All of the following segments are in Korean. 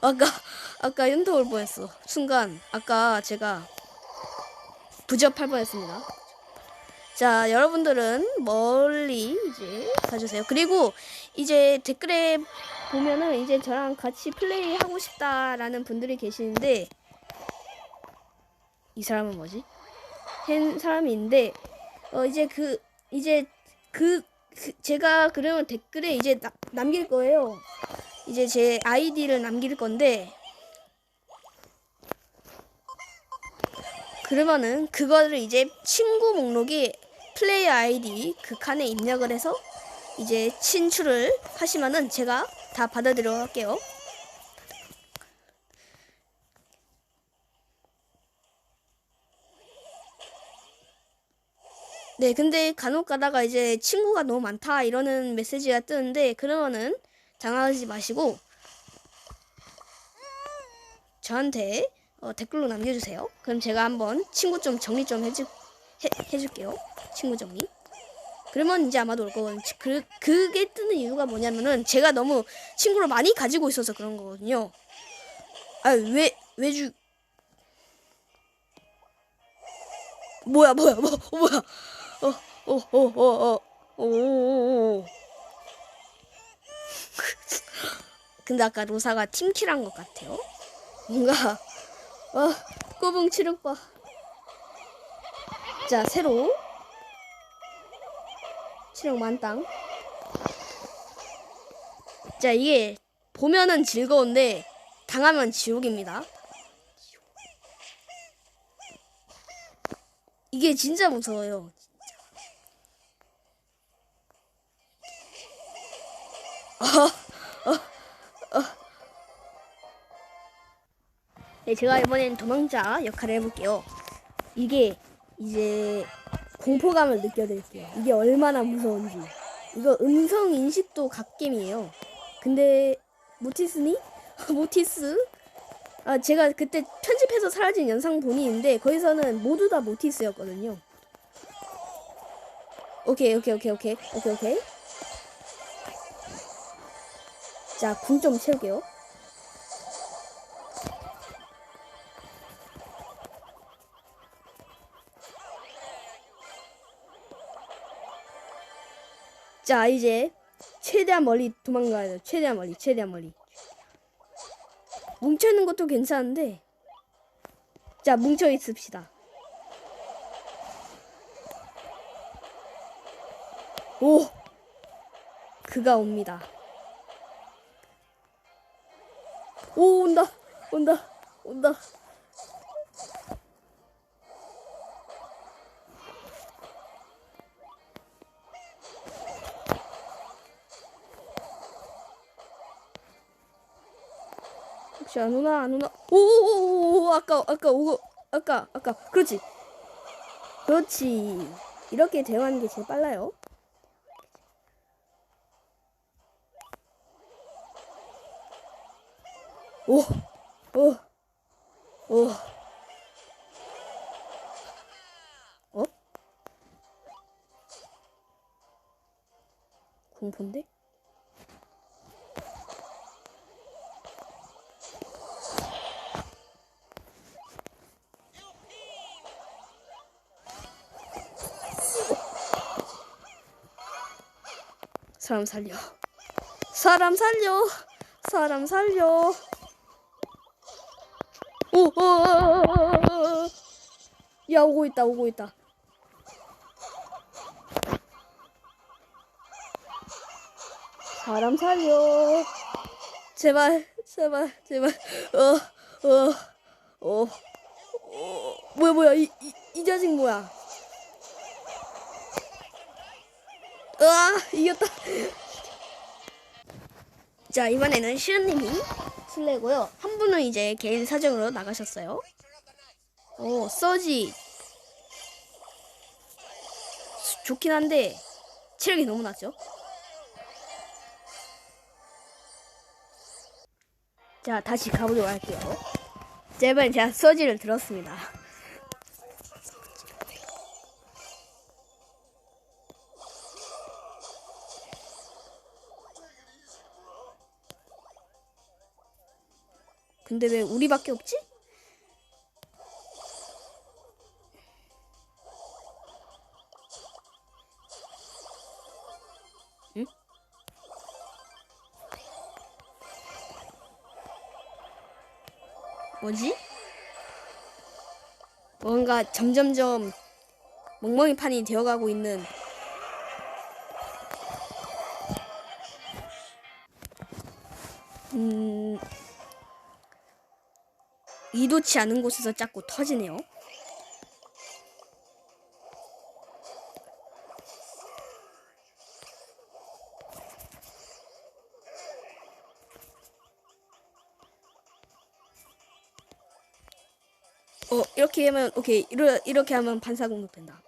아까, 아까 현타 올 뻔했어. 순간, 아까 제가 부접할 뻔했습니다. 자, 여러분들은 멀리 이제 가주세요. 그리고 이제 댓글에 보면은 이제 저랑 같이 플레이 하고 싶다라는 분들이 계시는데, 이 사람은 뭐지? 한 사람이 있는데, 어, 이제 그, 이제 그, 그 제가 그러면 댓글에 이제 나, 남길 거예요. 이제 제 아이디를 남길 건데 그러면은 그거를 이제 친구 목록에 플레이어 아이디 그 칸에 입력을 해서 이제 친출을 하시면은 제가 다 받아들여 할게요. 네, 근데 간혹 가다가 이제 친구가 너무 많다 이러는 메시지가 뜨는데 그러면은 당황하지 마시고 저한테 어, 댓글로 남겨주세요. 그럼 제가 한번 친구 좀 정리 좀 해주, 해, 해줄게요. 친구 정리. 그러면 이제 아마도 올 거거든요. 그, 그게 뜨는 이유가 뭐냐면은 제가 너무 친구를 많이 가지고 있어서 그런 거거든요. 아, 왜, 왜 주, 뭐야, 뭐야, 뭐, 어, 뭐야. 어, 어, 어, 어, 어, 오, 오, 오. 근데 아까 로사가 팀킬한 것 같아요. 뭔가 와 꼬붕 치륵봐. 자 새로 치륵 만땅. 자 이게 보면은 즐거운데 당하면 지옥입니다. 이게 진짜 무서워요. 네, 제가 이번엔 도망자 역할을 해볼게요. 이게 이제 공포감을 느껴드릴게요. 이게 얼마나 무서운지. 이거 음성 인식도 갓겜이에요. 근데 모티스니? 모티스? 아 제가 그때 편집해서 사라진 영상 본이 있는데 거기서는 모두 다 모티스였거든요. 오케이 오케이 오케이 오케이 오케이 오케이. 자, 궁 좀 채울게요. 자, 이제 최대한 멀리 도망가야 돼요. 최대한 멀리, 최대한 멀리. 뭉쳐있는 것도 괜찮은데. 자, 뭉쳐 있읍시다. 오! 그가 옵니다. 오, 온다! 온다! 온다! 혹시 안 오나. 안 오나 오오오오 아까 아까 오고 아까 아까. 그렇지. 그렇지. 이렇게 대응하는 게 제일 빨라요. 오 오 오. 어? 공포인데? 사람 살려. 사람 살려. 사람 살려. 오, 오, 오, 오, 오. 야, 오고 있다, 오고 있다. 사람 살려. 제발, 제발, 제발. 어, 어, 어, 어. 뭐야, 뭐야, 이, 이, 이 자식 뭐야. 으아, 이겼다. 자 이번에는 시은님이 술래고요. 한 분은 이제 개인 사정으로 나가셨어요. 오 서지 좋긴 한데 체력이 너무 낮죠. 자 다시 가보도록 할게요. 자 이번엔 제가 서지를 들었습니다. 근데 왜 우리밖에 없지? 응? 뭐지? 뭔가 점점점 멍멍이 판이 되어가고 있는 음 의도치 않은 곳에서 자꾸 터지네요. 어 이렇게 하면 오케이 이러, 이렇게 하면 반사 공격 된다.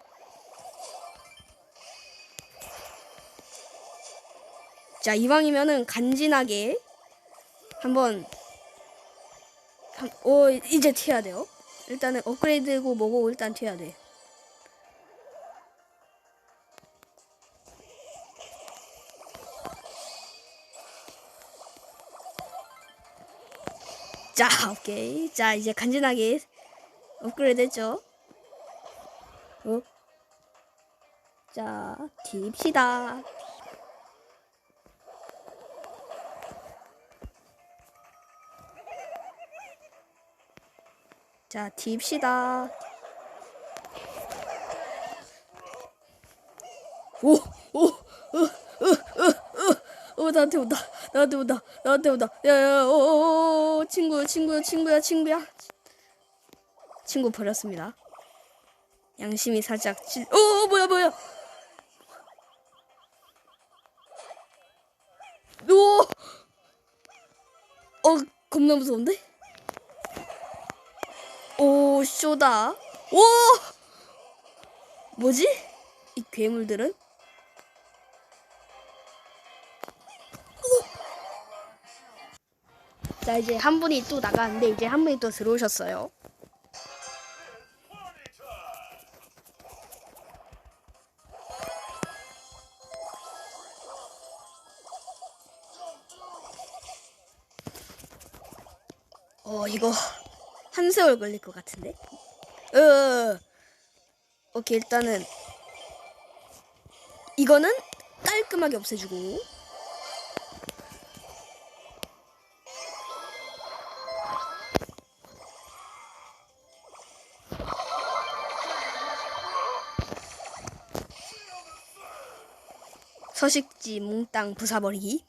자 이왕이면은 간지나게 한번 한, 오 이제 튀어야 돼요. 일단은 업그레이드고 뭐고 일단 튀어야 돼. 자 오케이 자 이제 간지나게 업그레이드 했죠. 어? 자 팁시다. 자, 딥시다. 오, 오, 으, 으, 으, 으, 어, 나한테 온다. 나한테 온다. 나한테 온다. 야, 야, 오, 오, 오, 친구, 친구, 친구야, 친구야. 친구 버렸습니다. 양심이 살짝 찔, 오, 오, 뭐야, 뭐야. 오, 어, 겁나 무서운데? 오 쇼다. 오! 뭐지? 이 괴물들은? 오! 자 이제 한 분이 또 나가는데 이제 한 분이 또 들어오셨어요. 어 이거 한 세월 걸릴 것 같은데. 어. 오케이 일단은 이거는 깔끔하게 없애주고. 서식지 몽땅 부사버리기.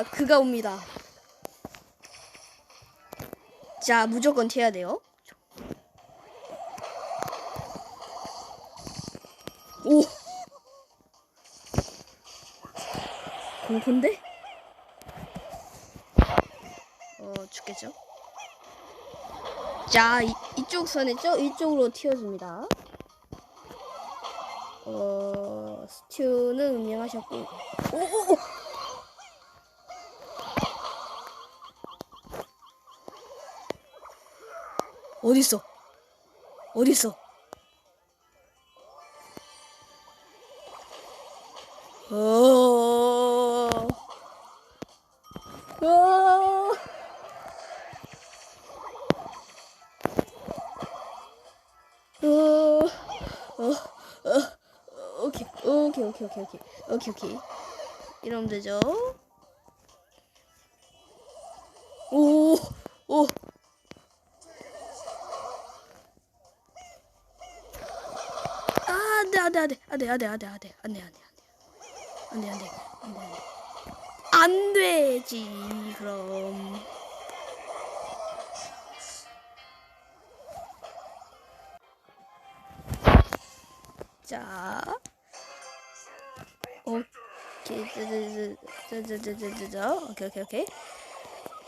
오 그가 옵니다. 자 무조건 튀어야 돼요. 오! 공포인데? 어 죽겠죠? 자 이, 이쪽 선했죠? 이쪽으로 튀어줍니다. 어 스튜는 운영하셨고. 오 오 오 어딨어? 어딨어? 어. 어. 어. 어. 어. 오케이. 오케이. 오케이. 오케이. 오케이. 오케이. 오케이. 이러면 되죠? 안돼 안돼 안돼 안돼 안돼 안돼 안돼 안돼 안돼 안돼. 안 되지 그럼. 자. 오케이 자자자자자자. 오케이 오케이 오케이.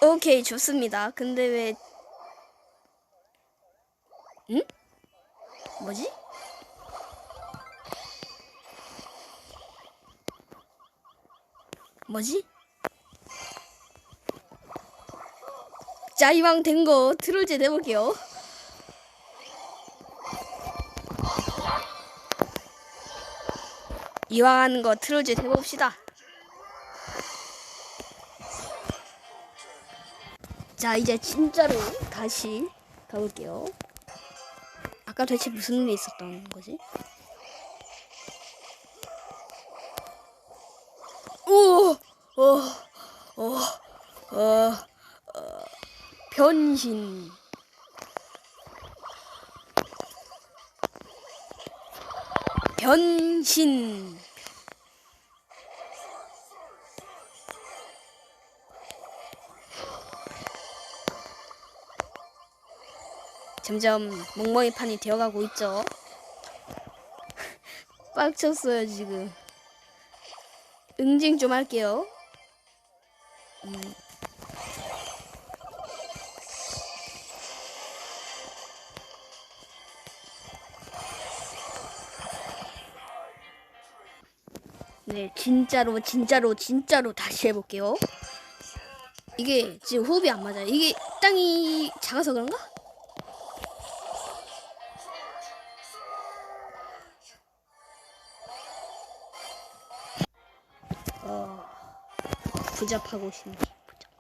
오케이 좋습니다. 근데 왜 뭐지? 자, 이왕 된 거 트롤즈 내볼게요. 이왕 하는 거 트롤즈 해봅시다. 자, 이제 진짜로 다시 가볼게요. 아까 대체 무슨 일이 있었던 거지? 오, 어, 어, 어, 어, 변신. 변신. 점점 멍멍이 판이 되어가고 있죠. 빡쳤어요 지금. 응징 좀 할게요. 음. 네, 진짜로, 진짜로, 진짜로 다시 해볼게요. 이게 지금 호흡이 안 맞아요. 이게 땅이 작아서 그런가? 부잡.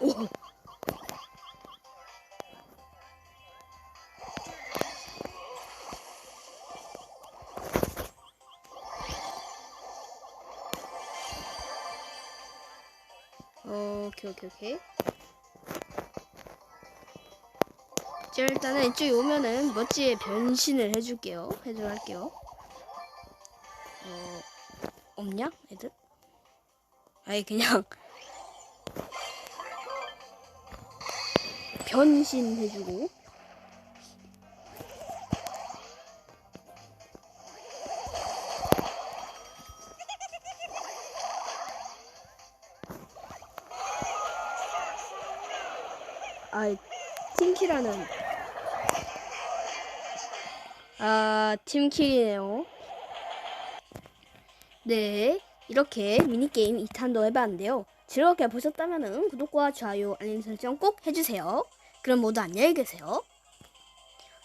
오. 어, 오 케이 오케이 오케이. 자 일단은 이쪽에 오면은 멋지게 변신을 해줄게요. 해줘 할게요. 어 없냐 애들? 아니 그냥 변신해주고. 아, 팀키라는 아, 팀킬이네요. 네, 이렇게 미니게임 2탄도 해봤는데요. 즐겁게 보셨다면 구독과 좋아요, 알림 설정 꼭 해주세요. 그럼 모두 안녕히 계세요.